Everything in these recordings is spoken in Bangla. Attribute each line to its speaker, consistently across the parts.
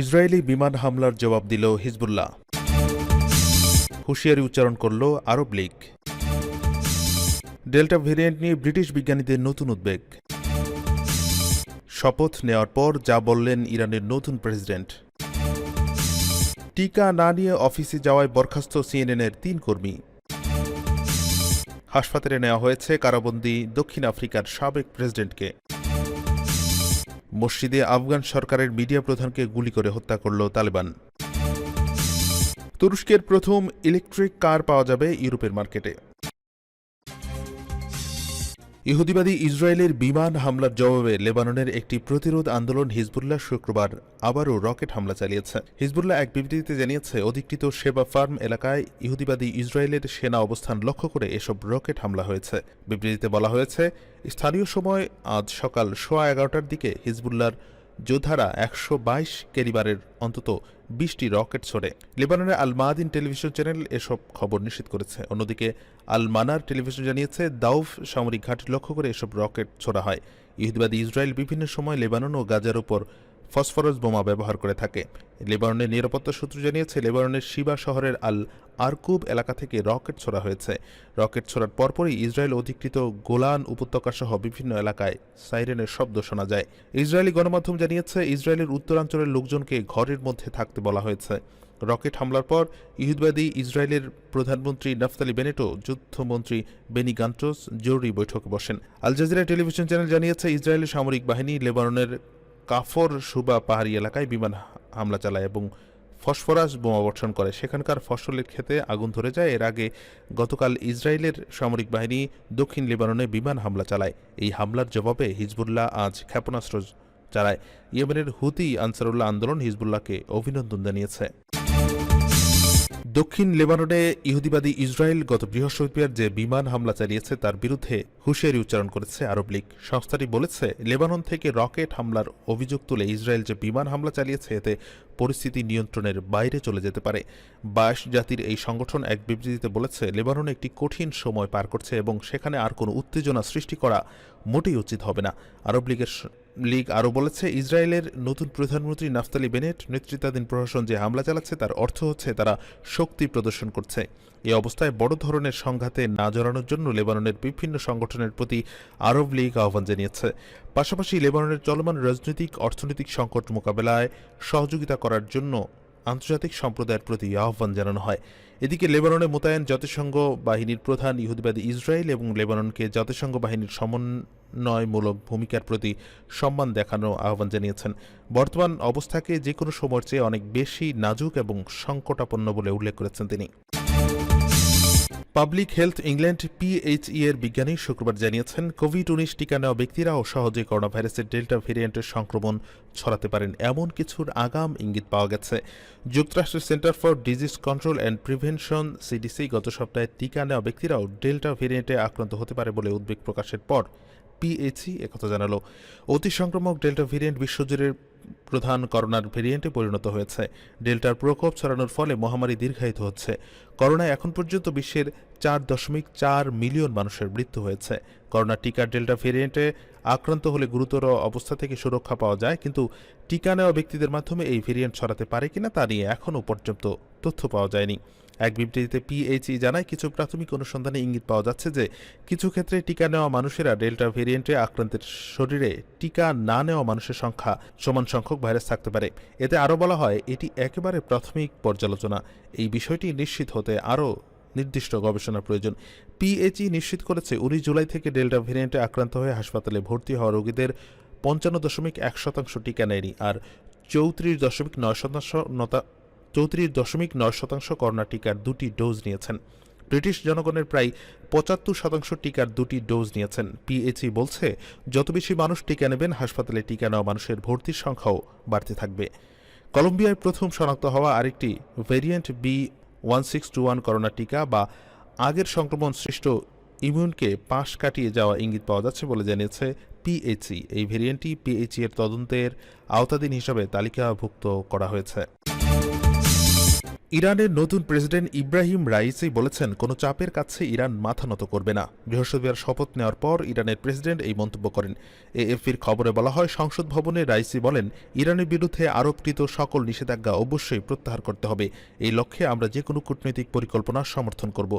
Speaker 1: ইসরায়েলি বিমান হামলার জবাব দিল হিজবুল্লাহ। হুঁশিয়ারি উচ্চারণ করল আরব লীগ। ডেল্টা ভেরিয়েন্ট নিয়ে ব্রিটিশ বিজ্ঞানীদের নতুন উদ্বেগ। শপথ নেওয়ার পর যা বললেন ইরানের নতুন প্রেসিডেন্ট। টিকা না নিয়ে অফিসে যাওয়ায় বরখাস্ত সিএনএনের তিন কর্মী। হাসপাতালে নেওয়া হয়েছে কারাবন্দী দক্ষিণ আফ্রিকার সাবেক প্রেসিডেন্টকে। মসজিদে আফগান সরকারের মিডিয়া প্রধানকে গুলি করে হত্যা করল তালেবান। তুরস্কের প্রথম ইলেকট্রিক কার পাওয়া যাবে ইউরোপের মার্কেটে। ইহুদিবাদী ইসরায়েলের বিমান হামলার জবাবে লেবাননের একটি প্রতিরোধ আন্দোলন হিজবুল্লাহ শুক্রবার আবারও রকেট হামলা চালিয়েছে। হিজবুল্লাহ এক বিবৃতিতে জানিয়েছে, অধিকৃত সেবা ফার্ম এলাকায় ইহুদিবাদী ইসরায়েলের সেনা অবস্থান লক্ষ্য করে এসব রকেট হামলা হয়েছে। বিবৃতিতে বলা হয়েছে, স্থানীয় সময় আজ সকাল সোয়া এগারোটার দিকে হিজবুল্লাহর যোদ্ধারা একশো বাইশ কেরিবারের অন্তত বিশটি রকেট ছোড়ে। লেবাননের আল মাদিন টেলিভিশন চ্যানেল এসব খবর নিশ্চিত করেছে। অন্যদিকে আল মানার টেলিভিশন জানিয়েছে, দাউফ সামরিক ঘাঁটি লক্ষ্য করে এসব রকেট ছোড়া হয়। ইহুদিবাদী ইসরায়েল বিভিন্ন সময় লেবানন ও গাজার উপর ফসফরাস বোমা ব্যবহার করে থাকে। লেবাননের নিরাপত্তা সূত্র জানিয়েছে, লেবাননের শিবা শহরের আল আরকুব এলাকা থেকে রকেট ছোড়া হয়েছে। রকেট ছোড়ার পরপরই ইসরায়েল অধিকৃত গোলান উপত্যকা সহ বিভিন্ন এলাকায় সাইরেনের শব্দ শোনা যায়। ইসরায়েলি গণমাধ্যম জানিয়েছে, ইসরায়েলের উত্তরাঞ্চলের লোকজনকে ঘরের মধ্যে থাকতে বলা হয়েছে। রকেট হামলার পর ইহুদবাদী ইসরায়েলের প্রধানমন্ত্রী নাফতালি বেনেটো, যুদ্ধমন্ত্রী বেনি গান্টোস জরুরি বৈঠকে বসেন। আল জাজিরা টেলিভিশন চ্যানেল জানিয়েছে, ইসরায়েলের সামরিক বাহিনী লেবাননের কাফর সুবা পাহাড়ি এলাকায় বিমান হামলা চালায় এবং ফসফরাস বোমা বর্ষণ করে। সেখানকার ফসলের ক্ষেতে আগুন ধরে যায়। এর আগে গতকাল ইসরায়েলের সামরিক বাহিনী দক্ষিণ লেবাননে বিমান হামলা চালায়। এই হামলার জবাবে হিজবুল্লাহ আজ ক্ষেপণাস্ত্র চালায়। ইয়েমেনের হুতি আনসারুল্লাহ আন্দোলন হিজবুল্লাহকে অভিনন্দন জানিয়েছে। দক্ষিণ লেবাননে ইহুদিবাদী ইসরায়েল গত বৃহস্পতিবার যে বিমান হামলা চালিয়েছে তার বিরুদ্ধে হুঁশিয়ারি উচ্চারণ করেছে আরব লীগ। সংস্থাটি বলেছে, লেবানন থেকে রকেট হামলার অভিযোগ তুলে ইসরায়েল যে বিমান হামলা চালিয়েছে, এতে পরিস্থিতি নিয়ন্ত্রণের বাইরে চলে যেতে পারে। বাইশ জাতির এই সংগঠন এক বিবৃতিতে বলেছে, লেবানন একটি কঠিন সময় পার করছে এবং সেখানে আর কোনো উত্তেজনা সৃষ্টি করা মোটেই উচিত হবে না। আরব লীগের লীগ আরও বলেছে, ইসরায়েলের নতুন প্রধানমন্ত্রী নাফতালি বেনেট নেতৃত্বাধীন প্রশাসন যে হামলা চালাচ্ছে তার অর্থ হচ্ছে তারা শক্তি প্রদর্শন করছে। এ অবস্থায় বড় ধরনের সংঘাতে না জড়ানোর জন্য লেবাননের বিভিন্ন সংগঠনের প্রতি আরব লীগ আহ্বান জানিয়েছে। পাশাপাশি লেবাননের চলমান রাজনৈতিক, অর্থনৈতিক সংকট মোকাবেলায় সহযোগিতা করার জন্য আন্তর্জাতিক সম্প্রদায়ের প্রতি আহ্বান জানানো হয়। এদিকে লেবাননে মোতায়েন জাতিসংঘ বাহিনীর প্রধান ইহুদিবাদী ইসরায়েল এবং লেবাননকে জাতিসংঘ বাহিনীর সমন্বয়মূলক ভূমিকার প্রতি সম্মান দেখানো আহ্বান জানিয়েছেন। বর্তমান অবস্থাকে যে কোনো সময়ের চেয়ে অনেক বেশি নাজুক এবং সংকটাপন্ন বলে উল্লেখ করেছেন তিনি। পাবলিক হেলথ ইংল্যান্ড পিএইচই এর বিজ্ঞানী শুক্রবার জানিয়েছেন কোভিড উনিশ টিকা নেওয়া ব্যক্তিরাও সহজে করোনা ভাইরাসের ডেল্টা ভেরিয়েন্টের সংক্রমণ ছড়াতে পারেন। এমন কিছুর আগাম ইঙ্গিত পাওয়া গেছে। যুক্তরাষ্ট্রের Center for Disease Control and Prevention, CDC, গত সপ্তাহে টিকা নেওয়া ব্যক্তিরাও ডেল্টা ভেরিয়েন্টে আক্রান্ত হতে পারে বলে উদ্বেগ প্রকাশের পর পিএইচই একথা জানালো। অতি সংক্রামক ডেল্টা ভেরিয়েন্ট বিশ্বজুড়ে প্রধান করোনার ভেরিয়েন্টে পরিণত হয়েছে। ডেল্টার প্রকোপ ছড়ানোর ফলে মহামারী দীর্ঘায়িত হচ্ছে। করোনায় এখন পর্যন্ত বিশ্বের চার দশমিক চার মিলিয়ন মানুষের মৃত্যু হয়েছে। করোনা টিকার ডেল্টা ভেরিয়েন্টে আক্রান্ত হলে গুরুতর অবস্থা থেকে সুরক্ষা পাওয়া যায়, কিন্তু টিকা নেওয়া ব্যক্তিদের মাধ্যমে এই ভেরিয়েন্ট ছড়াতে পারে কিনা তা নিয়ে এখনও পর্যন্ত তথ্য পাওয়া যায়নি। এক বিবৃতিতে পিএইচই জানায়, কিছু প্রাথমিক অনুসন্ধানে ইঙ্গিত পাওয়া যাচ্ছে যে, কিছু ক্ষেত্রে টিকা নেওয়া মানুষেরা ডেল্টা ভেরিয়েন্টে আক্রান্তের শরীরে টিকা না নেওয়া মানুষের সংখ্যা সমান সংখ্যক ভাইরাস থাকতে পারে। এতে আরও বলা হয়, এটি একেবারে প্রাথমিক পর্যালোচনা। এই বিষয়টি নিশ্চিত হতে আরও নির্দিষ্ট গবেষণা প্রয়োজন। পিএইচই নিশ্চিত করেছে, উনিশ জুলাই থেকে ডেল্টা ভেরিয়েন্টে আক্রান্ত হয়ে হাসপাতালে ভর্তি হওয়া রোগীদের পঞ্চান্ন দশমিক এক শতাংশ টিকা নেয়নি আর চৌত্রিশ দশমিক নয় শতাংশ নতা, চৌত্রিশ দশমিক নয় শতাংশ করোনা টিকার দুটি ডোজ নিয়েছেন। ব্রিটিশ জনগণের প্রায় পঁচাত্তর শতাংশ টিকার দুটি ডোজ নিয়েছেন। পিএইচই বলছে, যত বেশি মানুষ টিকা নেবেন, হাসপাতালে টিকা নেওয়া মানুষের ভর্তির সংখ্যাও বাড়তে থাকবে। কলম্বিয়ায় প্রথম শনাক্ত হওয়া আরেকটি variant B one six two one corona টিকা বা আগের সংক্রমণ সৃষ্ট ইমিউনকে পাশ কাটিয়ে যাওয়া ইঙ্গিত পাওয়া যাচ্ছে বলে জানিয়েছে পিএইচই। এই ভেরিয়েন্টটি পিএইচই এর তদন্তের আওতাধীন হিসাবে তালিকাভুক্ত করা হয়েছে। ইরানের নতুন প্রেসিডেন্ট ইব্রাহিম রাইসি বলেছেন, কোনো চাপের কাছে ইরান মাথা নত করবে না। বৃহস্পতিবার শপথ নেওয়ার পর ইরানের প্রেসিডেন্ট এই মন্তব্য করেন। এএফপির খবরে বলা হয়, সংসদ ভবনে রাইসি বলেন, ইরানের বিরুদ্ধে আরোপকৃত সকল নিষেধাজ্ঞা অবশ্যই প্রত্যাহার করতে হবে। এই লক্ষ্যে আমরা যে কোনো কূটনৈতিক পরিকল্পনা সমর্থন করব।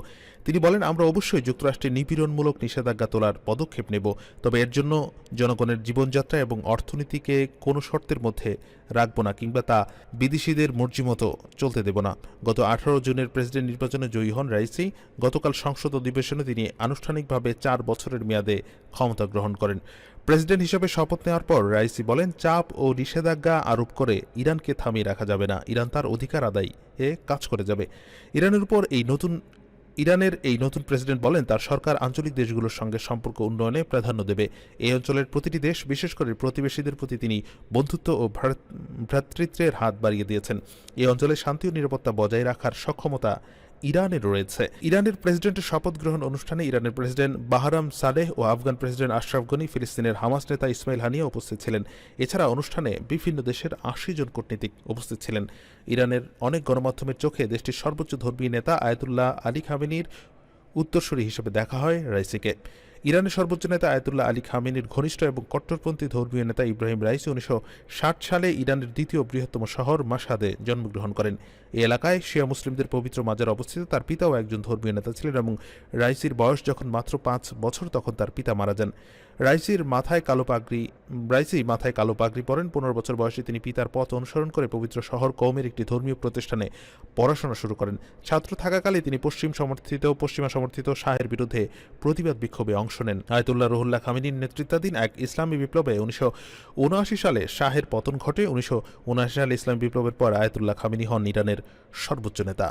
Speaker 1: তিনি বলেন, আমরা অবশ্যই যুক্তরাষ্ট্রের নিপীড়নমূলক নিষেধাজ্ঞা তোলার পদক্ষেপ নেব। তবে এর জন্য জনগণের জীবনযাত্রা এবং অর্থনীতিকে কোনো শর্তের মধ্যে রাখব না কিংবা তা বিদেশিদের মর্জি মতো চলতে দেব না। গত আঠারো জুনের প্রেসিডেন্ট নির্বাচনে জয়ী হন রাইসি। গতকাল সংসদ অধিবেশনে তিনি আনুষ্ঠানিকভাবে চার বছরের মেয়াদে ক্ষমতা গ্রহণ করেন। প্রেসিডেন্ট হিসেবে শপথ নেওয়ার পর রাইসি বলেন, চাপ ও নিষেধাজ্ঞা আরোপ করে ইরানকে থামিয়ে রাখা যাবে না। ইরান তার অধিকার আদায় এ কাজ করে যাবে। ইরানের উপর এই নতুন ইরানের এই নতুন প্রেসিডেন্ট বলেন, তার সরকার আঞ্চলিক দেশগুলোর সঙ্গে সম্পর্ক উন্নয়নে প্রাধান্য দেবে। এই অঞ্চলের প্রতিটি দেশ, বিশেষ করে প্রতিবেশীদের প্রতি তিনি বন্ধুত্ব ও ভ্রাত- ভ্রাতৃত্বের হাত বাড়িয়ে দিয়েছেন। এই অঞ্চলে শান্তি ও নিরাপত্তা বজায় রাখার সক্ষমতা ইরানের রয়েছে। ইরানের প্রেসিডেন্টের শপথ গ্রহণ অনুষ্ঠানে ইরানের প্রেসিডেন্ট বাহারাম সালেহ ও আফগান প্রেসিডেন্ট আশরাফ গনি, ফিলিস্তিনের হামাস নেতা ইসমাইল হানিয়া উপস্থিত ছিলেন। এছাড়া অনুষ্ঠানে বিভিন্ন দেশের আশি জন কূটনীতিক উপস্থিত ছিলেন। ইরানের অনেক গণমাধ্যমের চোখে দেশটির সর্বোচ্চ ধর্মীয় নেতা আয়তুল্লাহ আলী খামেনির উত্তরসূরি হিসেবে দেখা হয় রাইসিকে। ইরানের সর্বোচ্চ নেতা আয়াতুল্লাহ আলী খামেনির ঘনিষ্ঠ এবং কট্টরপন্থী ধর্মীয় নেতা ইব্রাহিম রাইসি উনিশশো ষাট সালে ইরানের দ্বিতীয় বৃহত্তম শহর মাসাদে জন্মগ্রহণ করেন। এই এলাকায় শিয়া মুসলিমদের পবিত্র মাজার অবস্থিত। তার পিতাও একজন ধর্মীয় নেতা ছিলেন এবং রাইসির বয়স যখন মাত্র পাঁচ বছর, তখন তার পিতা মারা যান। রাইসির মাথায় কালো পাগড়ি রাইসি মাথায় কালো পাগড়ি পরেন। পনেরো বছর বয়সে তিনি পিতার পথ অনুসরণ করে পবিত্র শহর কৌমের একটি ধর্মীয় প্রতিষ্ঠানে পড়াশোনা শুরু করেন। ছাত্র থাকাকালে তিনি পশ্চিম সমর্থিত, পশ্চিমা সমর্থিত শাহের বিরুদ্ধে প্রতিবাদ বিক্ষোভে অংশ নেন। আয়তুল্লাহ রহুল্লাহ খামিনীর নেতৃত্বাধীন এক ইসলামী বিপ্লবে উনিশশো উনআশি সালে শাহের পতন ঘটে। উনিশশো উনআশি সালে ইসলামী বিপ্লবের পর আয়তুল্লাহ খামিনী হন ইরানের সর্বোচ্চ নেতা।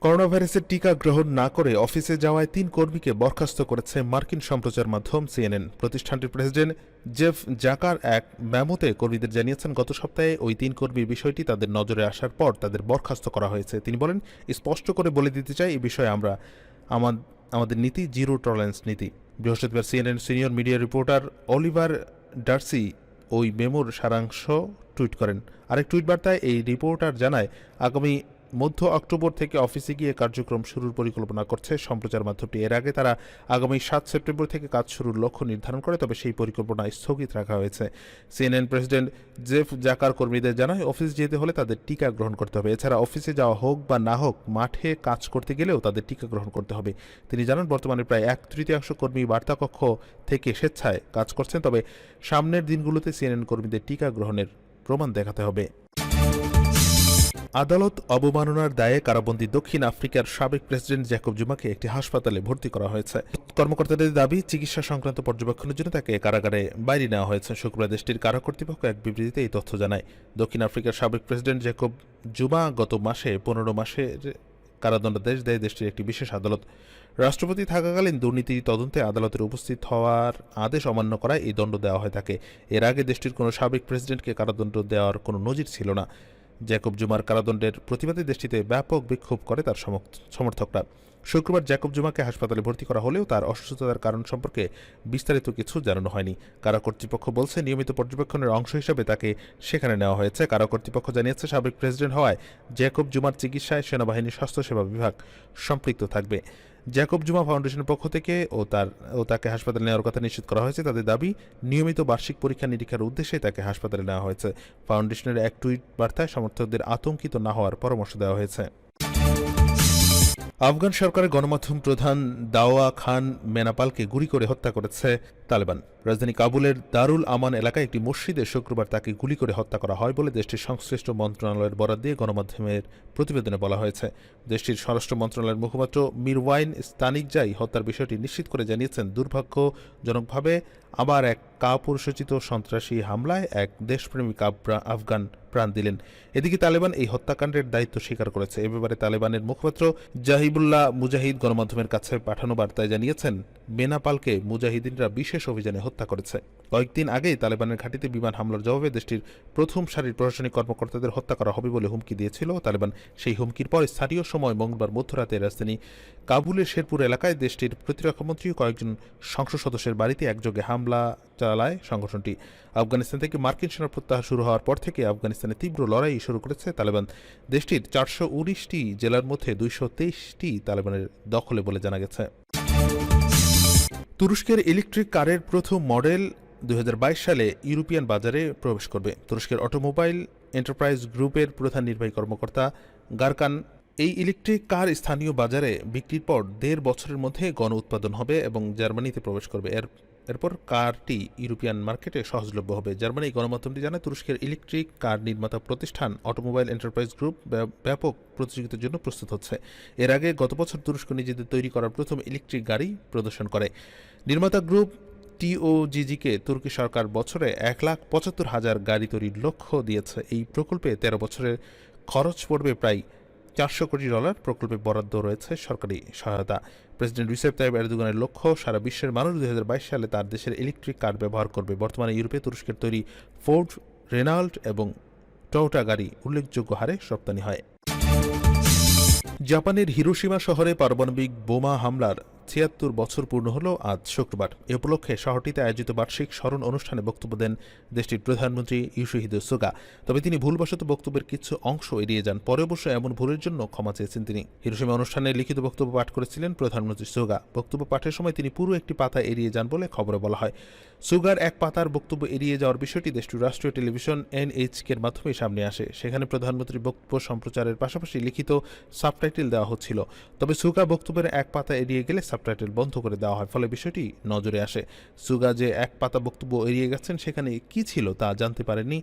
Speaker 1: করোনা ভাইরাসের টিকা গ্রহণ না করে অফিসে যাওয়ায় তিন কর্মীকে বরখাস্ত করেছে মার্কিন সম্প্রচার মাধ্যম সিএনএন। প্রতিষ্ঠানটির প্রেসিডেন্ট জেফ জাকার এক মেমোতে কর্মীদের জানিয়েছেন, গত সপ্তাহে ওই তিন কর্মীর বিষয়টি তাদের নজরে আসার পর তাদের বরখাস্ত করা হয়েছে। তিনি বলেন, স্পষ্ট করে বলে দিতে চাই এই বিষয়ে আমরা আমা- আমাদের নীতি, জিরো টলারেন্স নীতি। বৃহস্পতিবার CNN senior media reporter Oliver Darcy ওই মেমোর সারাংশ টুইট করেন। আরেক টুইট বার্তায় এই রিপোর্টার জানায়, আগামী মধ্য অক্টোবর থেকে অফিসে গিয়ে কার্যক্রম শুরুর পরিকল্পনা করছে সম্প্রচার মাধ্যমটি। এর আগে তারা আগামী সাত সেপ্টেম্বর থেকে কাজ শুরুর লক্ষ্য নির্ধারণ করে, তবে সেই পরিকল্পনা স্থগিত রাখা হয়েছে। সিএনএন প্রেসিডেন্ট জেফ জাকার কর্মীদের জানায়, অফিস যেতে হলে তাদের টিকা গ্রহণ করতে হবে। এছাড়া অফিসে যাওয়া হোক বা না হোক, মাঠে কাজ করতে গেলেও তাদের টিকা গ্রহণ করতে হবে। তিনি জানান, বর্তমানে প্রায় এক তৃতীয়াংশ কর্মী বার্তাকক্ষ থেকে স্বেচ্ছায় কাজ করছেন, তবে সামনের দিনগুলোতে সিএনএন কর্মীদের টিকা গ্রহণের প্রমাণ দেখাতে হবে। আদালত অবমাননার দায়ে কারাবন্দী দক্ষিণ আফ্রিকার সাবেক প্রেসিডেন্ট জ্যাকব জুমাকে একটি হাসপাতালে ভর্তি করা হয়েছে। কর্মকর্তাদের দাবি, চিকিৎসা সংক্রান্ত পর্যবেক্ষণের জন্য তাকে কারাগারে বাইরে নেওয়া হয়েছে। শুক্রবার দেশটির কারা কর্তৃপক্ষ এক বিবৃতিতে এই তথ্য জানায়। দক্ষিণ আফ্রিকার সাবেক প্রেসিডেন্ট জ্যাকব জুমা গত মাসে, পনেরো মাসের কারাদণ্ডাদেশ দেয় দেশটির একটি বিশেষ আদালত। রাষ্ট্রপতি থাকাকালীন দুর্নীতি তদন্তে আদালতের উপস্থিত হওয়ার আদেশ অমান্য করায় এই দণ্ড দেওয়া হয় তাকে। এর আগে দেশটির কোনো সাবেক প্রেসিডেন্টকে কারাদণ্ড দেওয়ার কোনো নজির ছিল না। জ্যাকব জুমার কারাদণ্ডের প্রতিবাদে দেশটিতে ব্যাপক বিক্ষোভ করে তার সমর্থ- সমর্থকরা। শুক্রবার জ্যাকব জুমাকে হাসপাতালে ভর্তি করা হলেও তার অসুস্থতার কারণ সম্পর্কে বিস্তারিত কিছু জানানো হয়নি। কারা কর্তৃপক্ষ বলছে, নিয়মিত পর্যবেক্ষণের অংশ হিসেবে তাকে সেখানে নেওয়া হয়েছে। কারা কর্তৃপক্ষ জানিয়েছে, সাবেক প্রেসিডেন্ট হওয়ায় জ্যাকব জুমার চিকিৎসায় সেনাবাহিনীর স্বাস্থ্যসেবা বিভাগ সম্পৃক্ত থাকবে। জ্যাকব জুমা ফাউন্ডেশনের পক্ষ থেকে ও তার, ও তাকে হাসপাতালে নেওয়ার কথা নিশ্চিত করা হয়েছে। তাদের দাবি, নিয়মিত বার্ষিক পরীক্ষা নিরীক্ষার উদ্দেশ্যে তাকে হাসপাতালে নেওয়া হয়েছে। ফাউন্ডেশনের এক টুইট বার্তায় সমর্থকদের আতঙ্কিত না হওয়ার পরামর্শ দেওয়া হয়েছে। আফগান সরকারের গণমাধ্যম প্রধান দাওয়া খান মেনাপালকে গুলি করে হত্যা করেছে তালেবান। রাজধানী কাবুলের দারুল আমান এলাকায় একটি মসজিদে শুক্রবার তাকে গুলি করে হত্যা করা হয় বলে দেশটির সংশ্লিষ্ট মন্ত্রণালয়ের বরাদ দিয়ে গণমাধ্যমের প্রতিবেদনে বলা হয়েছে। দেশটির স্বরাষ্ট্র মন্ত্রণালয়ের মুখপাত্র মিরওয়াইন স্তানিকজাই হত্যার বিষয়টি নিশ্চিত করে জানিয়েছেন। দুর্ভাগ্যজনকভাবে আবার এক কাপুরুষোচিত সন্ত্রাসী হামলায় এক দেশপ্রেমিক আফগান প্রাণ দিলেন। এদিকে তালেবান এই হত্যাকাণ্ডের দায়িত্ব স্বীকার করেছে। এ ব্যাপারে তালেবানের মুখপাত্র জাহিবুল্লাহ মুজাহিদ গণমাধ্যমের কাছে পাঠানো বার্তায় জানিয়েছেন, বেনাপালকে মুজাহিদিনরা বিশেষ বিশেষ অভিযানে হত্যা করেছে। কয়েকদিন আগেই তালেবানের ঘাঁটিতে বিমান হামলার জবাবে দেশটির প্রথম সারির প্রশাসনিক কর্মকর্তাদের হত্যা করা হবে বলে হুমকি দিয়েছিল তালেবান। সেই হুমকির পর স্থানীয় সময় মঙ্গলবার মধ্যরাতে রাজধানী কাবুলের শেরপুর এলাকায় দেশটির প্রতিরক্ষামন্ত্রী ও কয়েকজন সংসদ সদস্যের বাড়িতে একযোগে হামলা চালায় সংগঠনটি। আফগানিস্তান থেকে মার্কিন সেনা প্রত্যাহার শুরু হওয়ার পর থেকে আফগানিস্তানে তীব্র লড়াই শুরু করেছে তালেবান। দেশটির চারশো উনিশটি জেলার মধ্যে দুইশো তেইশটি তালেবানের দখলে বলে জানা গেছে। তুরস্কের ইলেকট্রিক কারের প্রথম মডেল দুই হাজার বাইশ সালে ইউরোপিয়ান বাজারে প্রবেশ করবে। তুরস্কের অটোমোবাইল এন্টারপ্রাইজ গ্রুপের প্রধান নির্বাহী কর্মকর্তা গারকান, এই ইলেকট্রিক কার স্থানীয় বাজারে বিক্রির পর দেড় বছরের মধ্যে গণ উৎপাদন হবে এবং জার্মানিতে প্রবেশ করবে। এর, এরপর কারটি ইউরোপিয়ান মার্কেটে সহজলভ্য হবে। জার্মানি গণমাধ্যমটি জানায়, তুরস্কের ইলেকট্রিক কার নির্মাতা প্রতিষ্ঠান অটোমোবাইল এন্টারপ্রাইজ গ্রুপ ব্যাপক প্রতিযোগিতার জন্য প্রস্তুত হচ্ছে। এর আগে গত বছর তুরস্ক নিজেদের তৈরি করা প্রথম ইলেকট্রিক গাড়ি প্রদর্শন করে। নির্মাতা গ্রুপ টিওজিজিকে তুর্কি সরকার বছরে এক লাখ পঁচাত্তর হাজার গাড়ি তৈরির লক্ষ্য দিয়েছে। এই প্রকল্পে তেরো বছরের খরচ পড়বে প্রায় চারশো কোটি ডলার। প্রকল্পে বরাদ্দ রয়েছে সরকারি সহায়তা। প্রেসিডেন্ট রিসেপ তাইব এরদোগানের লক্ষ্য, সারা বিশ্বের মানুষ দুই বাইশ সালে তার দেশের ইলেকট্রিক কার ব্যবহার করবে। বর্তমানে ইউরোপে তুরস্কের তৈরি ফোর্ড, রেনাল্ট এবং টয়োটা গাড়ি উল্লেখযোগ্য হারে রপ্তানি হয়। জাপানের হিরোশিমা শহরে পারমাণবিক বোমা হামলার ছিয়াত্তর বছর পূর্ণ হলো আজ শুক্রবার। এ উপলক্ষে শহরটিতে আয়োজিত বার্ষিক স্মরণ অনুষ্ঠানে বক্তব্য দেন দেশটির প্রধানমন্ত্রী ইউশিহিদে সুগা। তবে তিনি ভুলবশত বক্তব্যের কিছু অংশ এড়িয়ে যান। পরে অবশ্য এমন ভুলের জন্য ক্ষমা চেয়েছেন তিনি। হিরোশিমা অনুষ্ঠানে লিখিত বক্তব্য পাঠ করেছিলেন প্রধানমন্ত্রী সুগা। বক্তব্য পাঠের সময় তিনি পুরো একটি পাতা এড়িয়ে যান বলে খবরে বলা হয়। সুগার এক পাতার বক্তব্য এড়িয়ে যাওয়ার বিষয়টি দেশটির রাষ্ট্রীয় টেলিভিশন এনএইচকে এর মাধ্যমে সামনে আসে। সেখানে প্রধানমন্ত্রীর বক্তব্য সম্প্রচারের পাশাপাশি লিখিত সাবটাইটেল দেওয়া হচ্ছিল। তবে সুগা বক্তব্যের এক পাতা এড়িয়ে গেলে সাবটাইটেল বন্ধ করে দেওয়া হয়, ফলে বিষয়টি নজরে আসে। সুগা যে এক পাতা বক্তব্য এড়িয়ে গেছেন, সেখানে কি ছিল তা জানতে পারেনি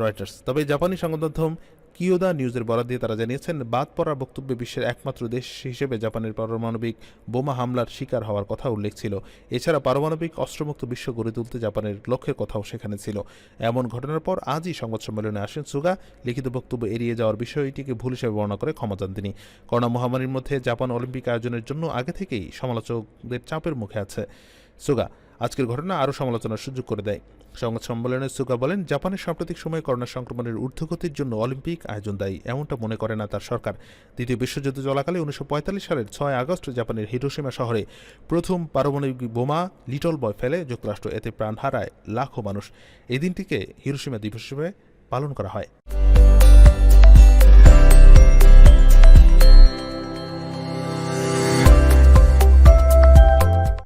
Speaker 1: রয়টার্স। তবে জাপানি সংবাদ মাধ্যম কিয়োদা নিউজের বরাদ দিয়ে তারা জানিয়েছেন, বাদ পড়ার বক্তব্যে বিশ্বের একমাত্র দেশ হিসেবে জাপানের পারমাণবিক বোমা হামলার শিকার হওয়ার কথা উল্লেখ ছিল। এছাড়া পারমাণবিক অস্ত্রমুক্ত বিশ্ব গড়ে তুলতে জাপানের লক্ষ্যের কথাও সেখানে ছিল। এমন ঘটনার পর আজই সংবাদ সম্মেলনে আসেন সুগা। লিখিত বক্তব্য এড়িয়ে যাওয়ার বিষয়টিকে ভুল হিসেবে বর্ণনা করে ক্ষমা চান তিনি। করোনা মহামারীর মধ্যে জাপান অলিম্পিক আয়োজনের জন্য আগে থেকেই সমালোচকদের চাপের মুখে আছে। সুগা আজকের ঘটনা আরও সমালোচনার সুযোগ করে দেয়। সংবাদ সম্মেলনে সুগা বলেন, জাপানের সাম্প্রতিক সময়ে করোনা সংক্রমণের ঊর্ধ্বগতির জন্য অলিম্পিক আয়োজন দায়ী, এমনটা মনে করে না তার সরকার। দ্বিতীয় বিশ্বযুদ্ধ চলাকালে উনিশশো পঁয়তাল্লিশ সালের ছয় আগস্ট জাপানের হিরোসীমা শহরে প্রথম পারমাণবিক বোমা লিটল বয় ফেলে, যুক্তরাষ্ট্র এতে প্রাণ হারায় লাখো মানুষ। এই দিনটিকে হিরোসীমা দিবস হিসেবে পালন করা হয়।